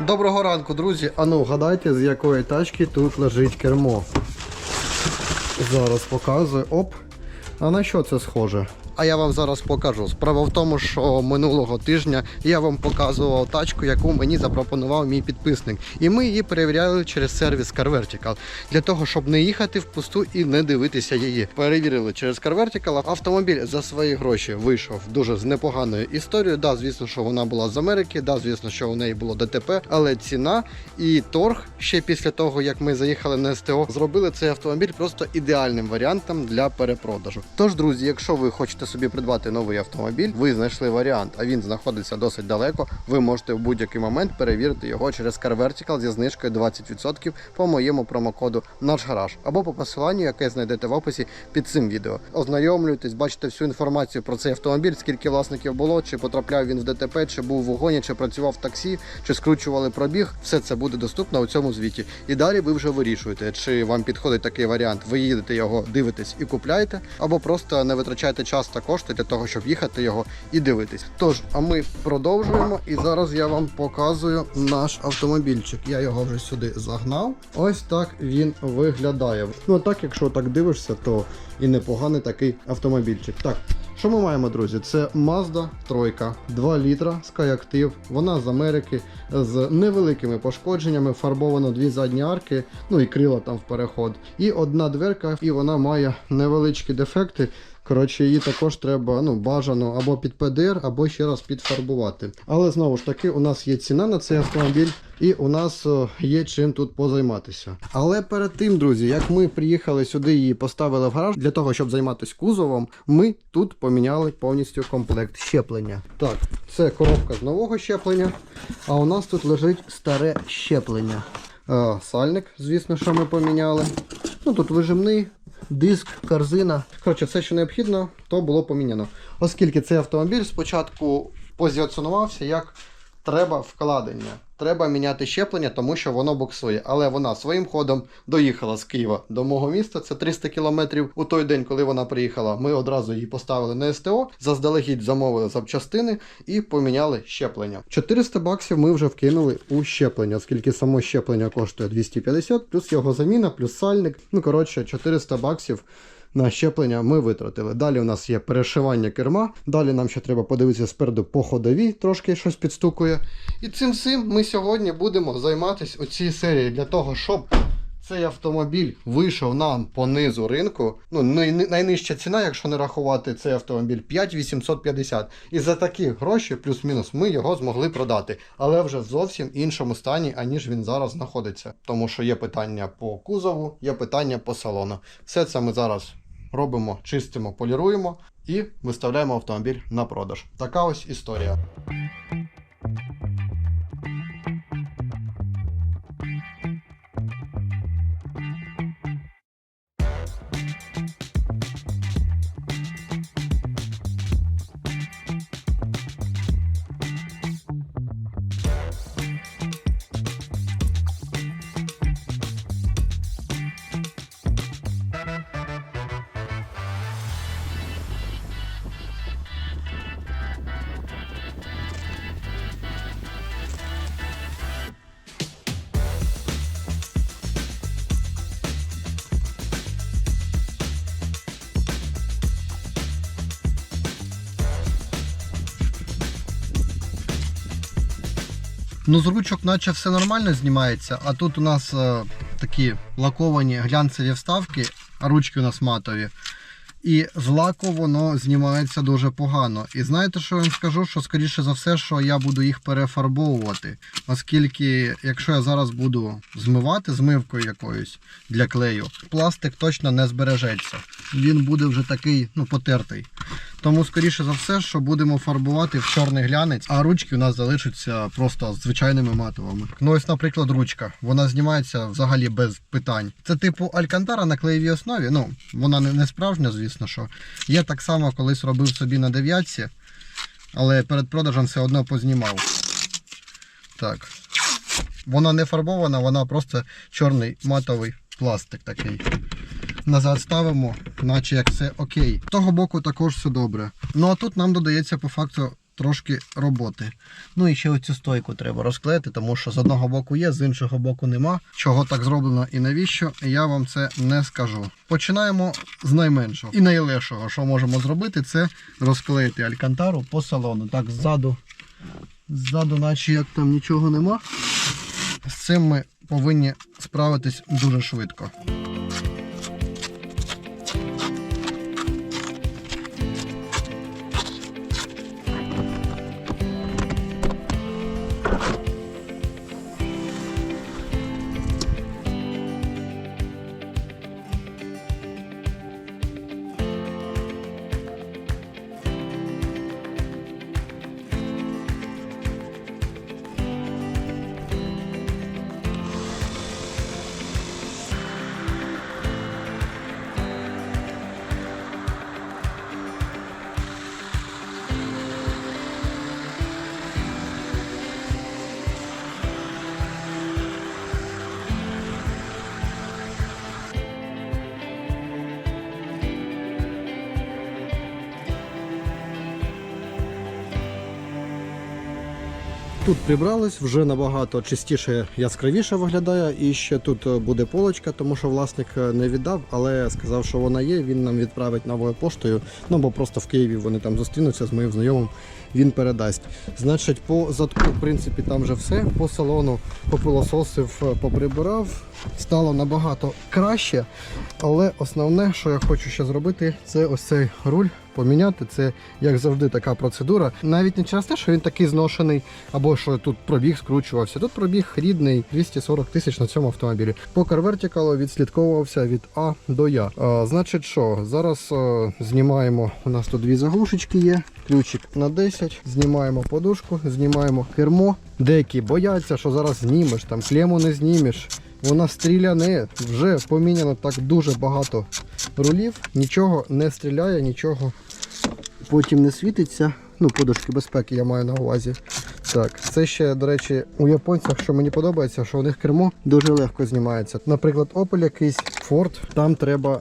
Доброго ранку, друзі. А ну, гадайте, з якої тачки тут лежить кермо. Зараз показую. Оп. А на що це схоже? А я вам зараз покажу. Справа в тому, що минулого тижня я вам показував тачку, яку мені запропонував мій підписник. І ми її перевіряли через сервіс Car Vertical. Для того, щоб не їхати впусту і не дивитися її. Перевірили через Car Vertical. Автомобіль за свої гроші вийшов дуже з непоганою історією. Да, звісно, що вона була з Америки, да, звісно, що у неї було ДТП, але ціна і торг ще після того, як ми заїхали на СТО, зробили цей автомобіль просто ідеальним варіантом для перепродажу. Тож, друзі, якщо ви хочете собі придбати новий автомобіль, ви знайшли варіант, а він знаходиться досить далеко. Ви можете в будь-який момент перевірити його через Car Vertical зі знижкою 20% по моєму промокоду наш гараж або по посиланню, яке знайдете в описі під цим відео. Ознайомлюйтесь, бачите всю інформацію про цей автомобіль, скільки власників було, чи потрапляв він в ДТП, чи був в вогоні, чи працював в таксі, чи скручували пробіг. Все це буде доступно у цьому звіті. І далі ви вже вирішуєте, чи вам підходить такий варіант. Ви їдете його, дивитесь і купляєте, або просто не витрачаєте час та кошти для того, щоб їхати його і дивитись. Тож, а ми продовжуємо, і зараз я вам показую наш автомобільчик. Я його вже сюди загнав. Ось так він виглядає. Ну так, якщо так дивишся, то і непоганий такий автомобільчик. Так. Що ми маємо, друзі? Це Mazda 3, 2 літра Skyactiv. Вона з Америки з невеликими пошкодженнями, фарбовано дві задні арки, ну і крила там в переход. І одна дверка, і вона має невеличкі дефекти. Коротше, її також треба ну, бажано або під ПДР, або ще раз підфарбувати. Але знову ж таки, у нас є ціна на цей автомобіль, і у нас є чим тут позайматися. Але перед тим, друзі, як ми приїхали сюди і поставили в гараж для того, щоб займатися кузовом, ми тут поміняли повністю комплект щеплення. Так, це коробка з нового щеплення, а у нас тут лежить старе щеплення. Е, сальник, звісно, що ми поміняли. Ну тут вижимний, диск, корзина. Коротше, все, що необхідно, то було поміняно. Оскільки цей автомобіль спочатку позиціонувався як треба вкладення. Треба міняти щеплення, тому що воно буксує. Але вона своїм ходом доїхала з Києва до мого міста. Це 300 кілометрів. У той день, коли вона приїхала, ми одразу її поставили на СТО, заздалегідь замовили запчастини і поміняли щеплення. 400 баксів ми вже вкинули у щеплення, оскільки само щеплення коштує 250, плюс його заміна, плюс сальник. Ну коротше, 400 баксів. На щеплення ми витратили. Далі у нас є перешивання керма. Далі нам ще треба подивитися спереду по ходовій, трошки щось підстукує. І цим всім ми сьогодні будемо займатися у цій серії для того, щоб цей автомобіль вийшов нам по низу ринку. Ну, найнижча ціна, якщо не рахувати цей автомобіль, 5850. І за такі гроші, плюс-мінус, ми його змогли продати. Але вже в зовсім іншому стані, аніж він зараз знаходиться. Тому що є питання по кузову, є питання по салону. Все це ми зараз робимо, чистимо, поліруємо і виставляємо автомобіль на продаж. Така ось історія. Ну, з ручок, наче все нормально знімається, а тут у нас е, такі лаковані глянцеві вставки, а ручки у нас матові. І з лаку воно знімається дуже погано. І знаєте, що я вам скажу? Що скоріше за все, що я буду їх перефарбовувати. Оскільки, якщо я зараз буду змивати змивкою якоюсь для клею, пластик точно не збережеться. Він буде вже такий, ну, потертий. Тому, скоріше за все, що будемо фарбувати в чорний глянець, а ручки у нас залишаться просто звичайними матовими. Ну ось, наприклад, ручка. Вона знімається взагалі без питань. Це типу Алькантара на клеєвій основі. Ну, вона не, справжня, звісно що. Я так само колись робив собі на дев'ятці, але перед продажем все одно познімав. Так. Вона не фарбована, вона просто чорний матовий пластик такий. Назад ставимо, наче як все окей. З того боку також все добре. Ну а тут нам додається по факту трошки роботи. Ну і ще оцю стойку треба розклеїти, тому що з одного боку є, з іншого боку нема. Чого так зроблено і навіщо, я вам це не скажу. Починаємо з найменшого і найлегшого, що можемо зробити, це розклеїти алькантару по салону. Так, ззаду, ззаду, наче як там нічого нема. З цим ми повинні справитись дуже швидко. Тут прибрались, вже набагато чистіше, яскравіше виглядає. І ще тут е, буде полочка, тому що власник е, не віддав, але сказав, що вона є. Він нам відправить новою поштою. Ну бо просто в Києві вони там зустрінуться з моїм знайомим. Він передасть. Значить, по задку, в принципі, там вже все. По салону попилососив, е, поприбирав. Стало набагато краще. Але основне, що я хочу ще зробити, це ось цей руль поміняти. Це як завжди така процедура. Навіть не через те, що він такий зношений, або що тут пробіг скручувався. Тут пробіг рідний 240 тисяч на цьому автомобілі. Покер Vertical відслідковувався від А до Я. А, значить, що зараз е, знімаємо. У нас тут дві заглушечки є. Ключик на 10, знімаємо подушку, знімаємо кермо. Деякі бояться, що зараз знімеш, там клему не знімеш. Вона стріляне, вже поміняно так дуже багато рулів, нічого не стріляє, нічого потім не світиться. Ну, подушки безпеки я маю на увазі. Так, це ще, до речі, у японцях, що мені подобається, що у них кермо дуже легко знімається. Наприклад, Opel якийсь Ford, там треба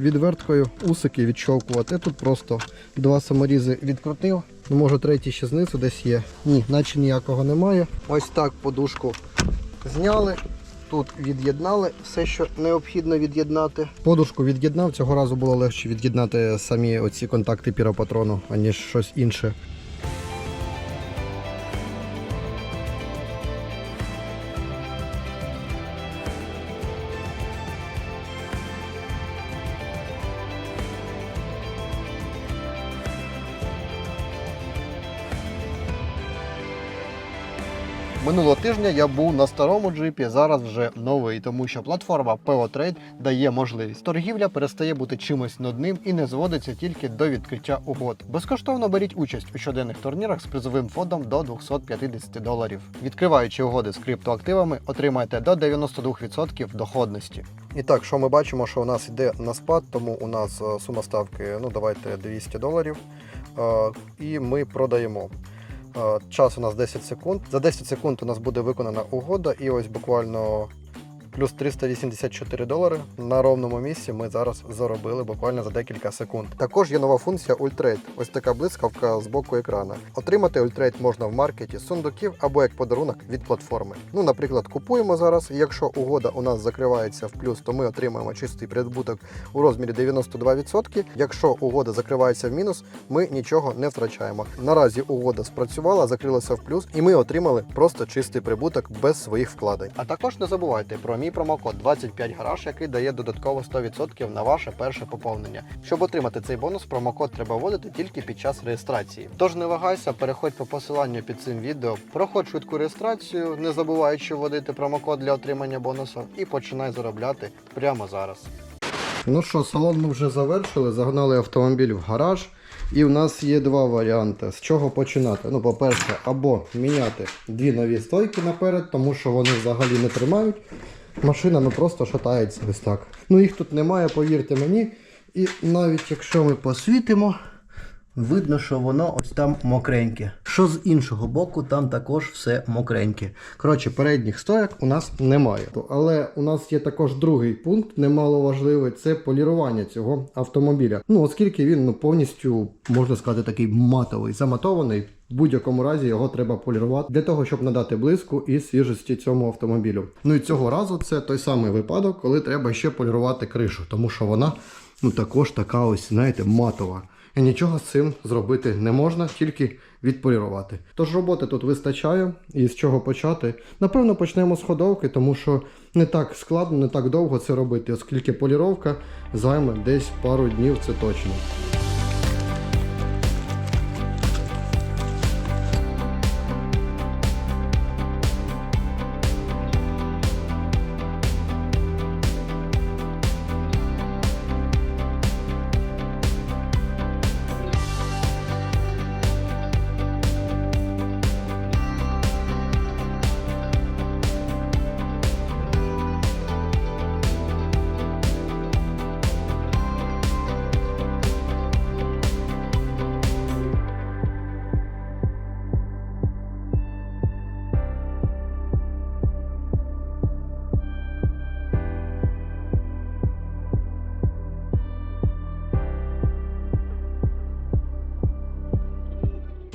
відверткою усики відщовкувати. Тут просто два саморізи відкрутив. Ну, може третій ще знизу десь є. Ні, наче ніякого немає. Ось так подушку зняли. Тут від'єднали все, що необхідно від'єднати. Подушку від'єднав. Цього разу було легше від'єднати самі оці контакти піропатрону, аніж щось інше. Тижня я був на старому джипі, зараз вже новий, тому що платформа PO Trade дає можливість. Торгівля перестає бути чимось нудним і не зводиться тільки до відкриття угод. Безкоштовно беріть участь у щоденних турнірах з призовим фондом до 250 доларів. Відкриваючи угоди з криптоактивами, отримаєте до 92% доходності. І так, що ми бачимо, що у нас йде на спад, тому у нас е, сума ставки, ну давайте 200 доларів. Е, І ми продаємо. Е, Час у нас 10 секунд. За 10 секунд у нас буде виконана угода, і ось буквально плюс 384 долари на ровному місці ми зараз заробили буквально за декілька секунд. Також є нова функція Ультрейд. Ось така блискавка з боку екрана. Отримати Ультрейд можна в маркеті сундуків або як подарунок від платформи. Ну, наприклад, купуємо зараз. Якщо угода у нас закривається в плюс, то ми отримаємо чистий прибуток у розмірі 92%. Якщо угода закривається в мінус, ми нічого не втрачаємо. Наразі угода спрацювала, закрилася в плюс, і ми отримали просто чистий прибуток без своїх вкладень. А також не забувайте про мій промокод 25 гараж, який дає додатково 100% на ваше перше поповнення. Щоб отримати цей бонус, промокод треба вводити тільки під час реєстрації. Тож не вагайся, переходь по посиланню під цим відео, проходь швидку реєстрацію, не забуваючи вводити промокод для отримання бонусу, і починай заробляти прямо зараз. Ну що, салон ми вже завершили, загнали автомобіль в гараж. І в нас є два варіанти. З чого починати? Ну, по-перше, або міняти дві нові стойки наперед, тому що вони взагалі не тримають. Машина ну, просто шатається ось так. Ну їх тут немає, повірте мені. І навіть якщо ми посвітимо, Видно, що воно ось там мокреньке. Що з іншого боку, там також все мокреньке. Коротше, передніх стояк у нас немає. Але у нас є також другий пункт, немало важливий, це полірування цього автомобіля. Ну, оскільки він ну, повністю, можна сказати, такий матовий, заматований. В будь-якому разі його треба полірувати для того, щоб надати блиску і свіжості цьому автомобілю. Ну і цього разу це той самий випадок, коли треба ще полірувати кришу, тому що вона ну також така ось, знаєте, матова. І нічого з цим зробити не можна, тільки відполірувати. Тож роботи тут вистачає, і з чого почати. Напевно, почнемо з ходовки, тому що не так складно, не так довго це робити, оскільки поліровка займе десь пару днів, це точно.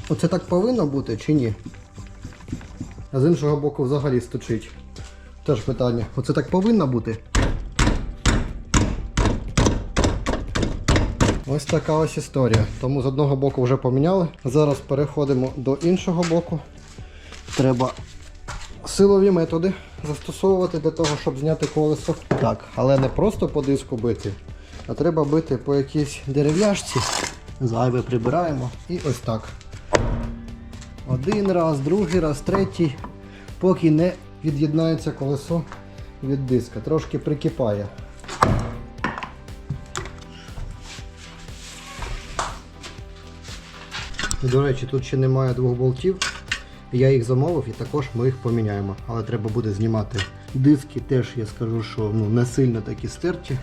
Оце так повинно бути чи ні? А з іншого боку взагалі стучить. Теж питання. Оце так повинно бути? Ось така ось історія. Тому з одного боку вже поміняли. Зараз переходимо до іншого боку. Треба силові методи застосовувати для того, щоб зняти колесо. Так, але не просто по диску бити, а треба бити по якійсь дерев'яшці. Зайве прибираємо і ось так. Один раз, другий раз, третій, поки не від'єднається колесо від диска. Трошки прикипає. До речі, тут ще немає двох болтів. Я їх замовив і також ми їх поміняємо. Але треба буде знімати диски. Теж я скажу, що ну, не сильно такі стерті.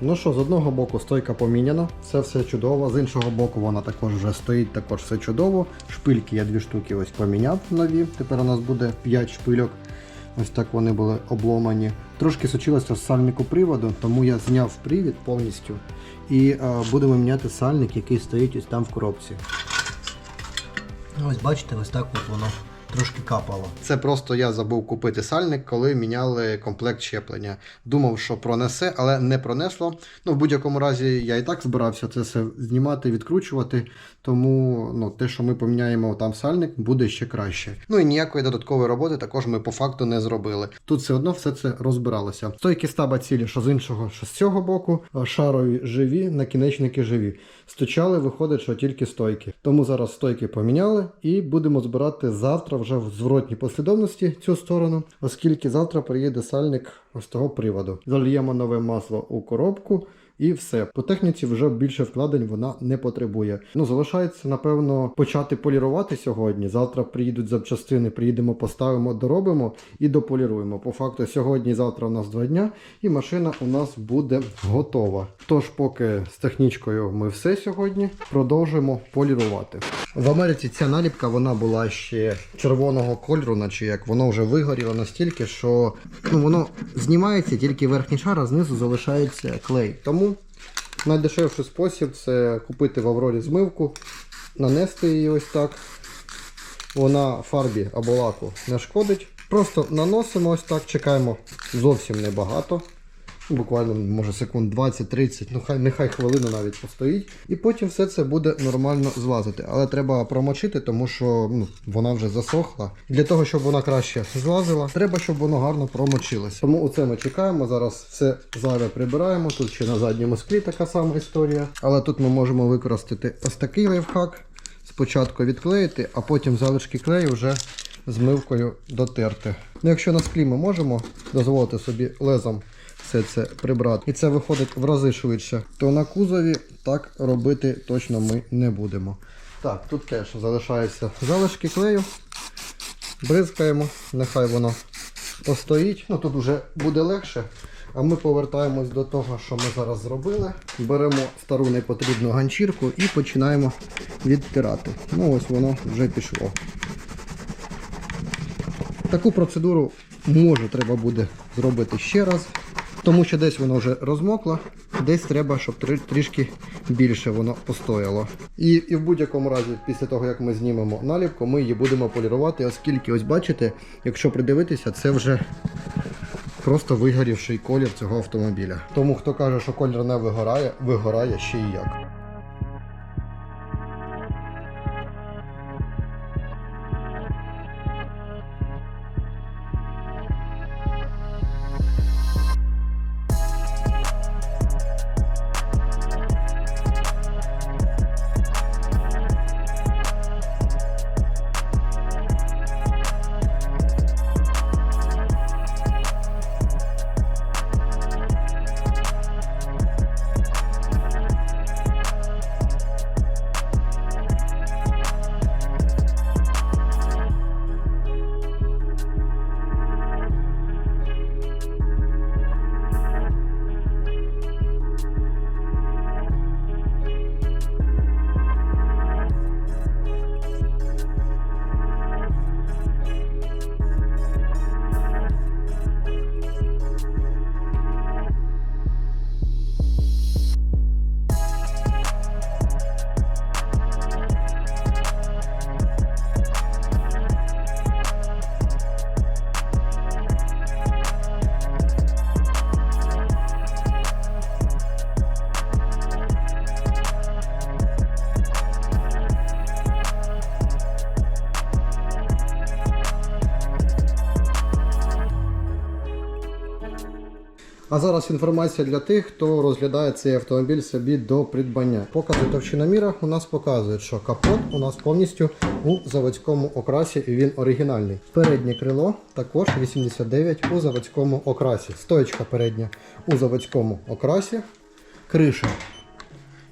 Ну що, з одного боку стойка поміняна, це все чудово, з іншого боку вона також вже стоїть, також все чудово. Шпильки я дві штуки ось поміняв нові. Тепер у нас буде 5 шпильок. Ось так вони були обломані. Трошки сучилося з сальнику приводу, тому я зняв привід повністю і е, будемо міняти сальник, який стоїть ось там в коробці. Ось бачите, ось так от воно трошки капало. Це просто я забув купити сальник, коли міняли комплект щеплення. Думав, що пронесе, але не пронесло. Ну, в будь-якому разі, я і так збирався це все знімати, відкручувати. Тому ну, те, що ми поміняємо там сальник, буде ще краще. Ну і ніякої додаткової роботи також ми по факту не зробили. Тут все одно все це розбиралося. Стойки стаба цілі, що з іншого, що з цього боку, шарові живі, накінечники живі. Стучали, виходить, що тільки стойки. Тому зараз стойки поміняли і будемо збирати завтра вже в зворотній послідовності цю сторону, оскільки завтра приїде сальник ось того приводу. Зальємо нове масло у коробку. І все. По техніці вже більше вкладень вона не потребує. Ну, залишається, напевно, почати полірувати сьогодні. Завтра приїдуть запчастини, приїдемо, поставимо, доробимо і дополіруємо. По факту, сьогодні, завтра у нас два дня, і машина у нас буде готова. Тож, поки з технічкою ми все сьогодні продовжуємо полірувати. В Америці ця наліпка вона була ще червоного кольору, наче як воно вже вигоріло настільки, що ну, воно знімається тільки верхній шар, а знизу залишається клей. Тому найдешевший спосіб це купити в Аврорі змивку, нанести її ось так. Вона фарбі або лаку не шкодить. Просто наносимо ось так, чекаємо зовсім небагато. Буквально, може, секунд 20-30, ну хай нехай хвилину навіть постоїть. І потім все це буде нормально злазити. Але треба промочити, тому що ну, вона вже засохла. Для того, щоб вона краще злазила, треба, щоб воно гарно промочилось. Тому оце ми чекаємо. Зараз все зайве прибираємо. Тут ще на задньому склі така сама історія. Але тут ми можемо використати ось такий лайфхак. Спочатку відклеїти, а потім залишки клею вже змивкою дотерти. Ну, якщо на склі ми можемо дозволити собі лезом все це прибрати. І це виходить в рази швидше. То на кузові так робити точно ми не будемо. Так, тут теж залишаються залишки клею. Бризкаємо, нехай воно постоїть. Ну тут вже буде легше. А ми повертаємось до того, що ми зараз зробили. Беремо стару непотрібну ганчірку і починаємо відтирати. Ну ось воно вже пішло. Таку процедуру може треба буде зробити ще раз, тому що десь воно вже розмокло, десь треба, щоб трі- трішки більше воно постояло. І, і в будь-якому разі, після того як ми знімемо наліпку, ми її будемо полірувати, оскільки, ось бачите, якщо придивитися, це вже просто вигорівший колір цього автомобіля. Тому хто каже, що колір не вигорає, вигорає ще і як. А зараз інформація для тих, хто розглядає цей автомобіль собі до придбання. Покази товщиноміра у нас показують, що капот у нас повністю у заводському окрасі і він оригінальний. Переднє крило також 89 у заводському окрасі. Стоечка передня у заводському окрасі. Криша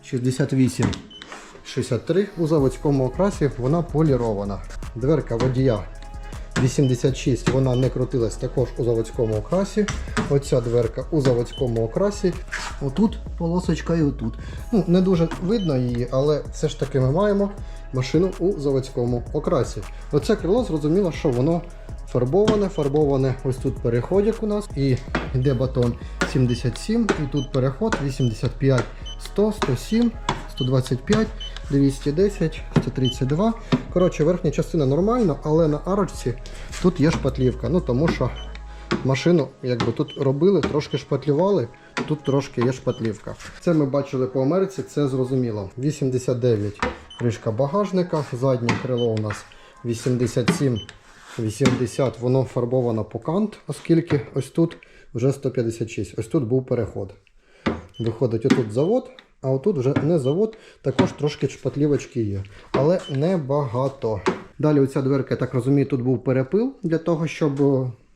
68 63 у заводському окрасі вона полірована. Дверка водія 86 вона не крутилась також у заводському окрасі. Оця дверка у заводському окрасі. Отут полосочка і отут. Ну, не дуже видно її, але все ж таки ми маємо машину у заводському окрасі. Оце крило зрозуміло, що воно фарбоване, фарбоване ось тут переходик у нас і йде батон 77, і тут переход 85, 100, 107. 125, 210, 132. Коротше, верхня частина нормальна, але на арочці тут є шпатлівка. Ну тому що машину якби тут робили, трошки шпатлювали, тут трошки є шпатлівка. Це ми бачили по Америці, це зрозуміло. 89 кришка багажника, заднє крило у нас 87, 80, воно фарбовано по кант, оскільки ось тут вже 156. Ось тут був переход. Виходить, отут завод, а отут вже не завод, також трошки шпатлівочки є. Але небагато. Далі оця дверка, я так розумію, тут був перепил для того, щоб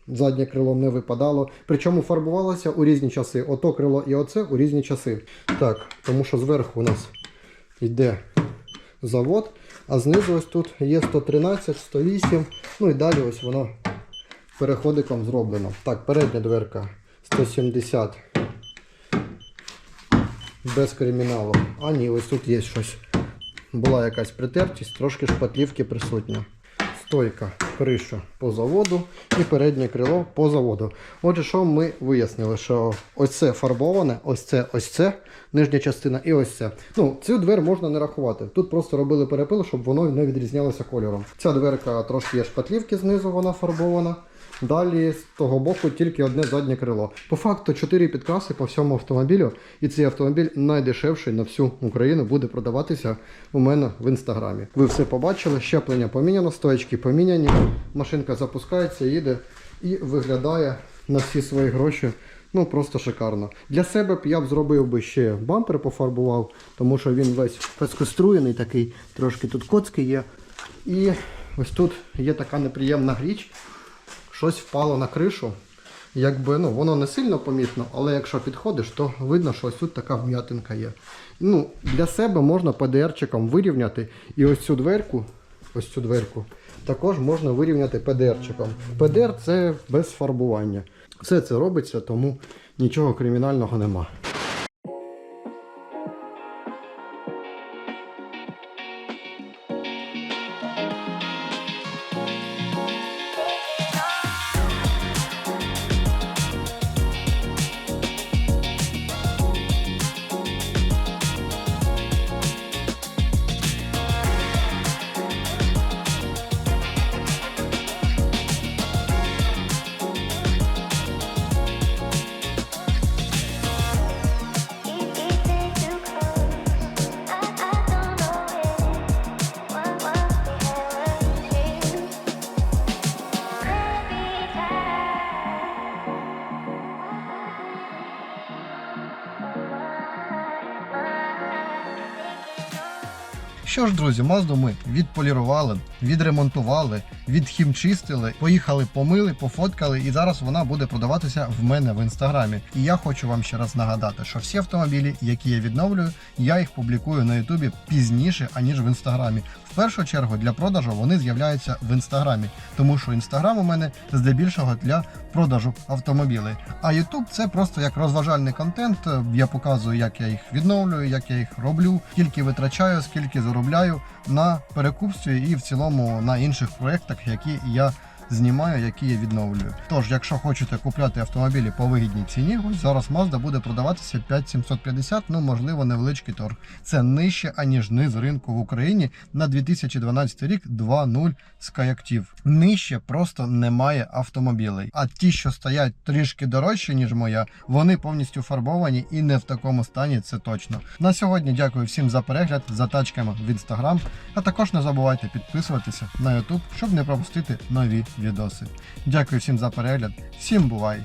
заднє крило не випадало. Причому фарбувалося у різні часи. Ото крило і оце у різні часи. Так, тому що зверху у нас йде завод, а знизу ось тут є 113, 108. Ну і далі ось воно переходиком зроблено. Так, передня дверка 170 без криміналу. А ні, ось тут є щось. Була якась притертість, трошки шпатлівки присутня. Стойка, криша по заводу і переднє крило по заводу. Отже, що ми вияснили, що ось це фарбоване, ось це, ось це, нижня частина і ось це. Ну, цю двер можна не рахувати. Тут просто робили перепил, щоб воно не відрізнялося кольором. Ця дверка трошки є шпатлівки знизу, вона фарбована. Далі з того боку тільки одне заднє крило. По факту 4 підкраси по всьому автомобілю, і цей автомобіль найдешевший на всю Україну буде продаватися у мене в інстаграмі. Ви все побачили, щеплення поміняно, стоечки поміняні, машинка запускається, їде і виглядає на всі свої гроші. Ну просто шикарно. Для себе б я б зробив би ще бампер пофарбував, тому що він весь пескоструєний такий, трошки тут коцки є. І ось тут є така неприємна річ щось впало на кришу. якби ну воно не сильно помітно, але якщо підходиш, то видно, що ось тут така вм'ятинка є. Ну, для себе можна ПДРчиком вирівняти і ось цю дверку, ось цю дверку, також можна вирівняти ПДРчиком. ПДР це без фарбування. Все це робиться, тому нічого кримінального нема. Що ж, друзі, Мазду ми відполірували, відремонтували, відхімчистили, поїхали, помили, пофоткали, і зараз вона буде продаватися в мене в інстаграмі. І я хочу вам ще раз нагадати, що всі автомобілі, які я відновлюю, я їх публікую на Ютубі пізніше, аніж в інстаграмі. В першу чергу для продажу вони з'являються в інстаграмі, тому що інстаграм у мене здебільшого для продажу автомобілей. А Ютуб це просто як розважальний контент. Я показую, як я їх відновлюю, як я їх роблю, скільки витрачаю, скільки заробляю на перекупстві і в цілому на інших проєктах, які я знімаю, які я відновлюю. Тож, якщо хочете купляти автомобілі по вигідній ціні, ось зараз Mazda буде продаватися 5750, ну можливо, невеличкий торг. Це нижче аніж низ ринку в Україні на 2012 рік 2.0 Skyactiv. Нижче просто немає автомобілей. А ті, що стоять трішки дорожче, ніж моя, вони повністю фарбовані і не в такому стані. Це точно. На сьогодні дякую всім за перегляд, за тачками в інстаграм. А також не забувайте підписуватися на YouTube, щоб не пропустити нові відоси. Дякую всім за перегляд. Всім бувай!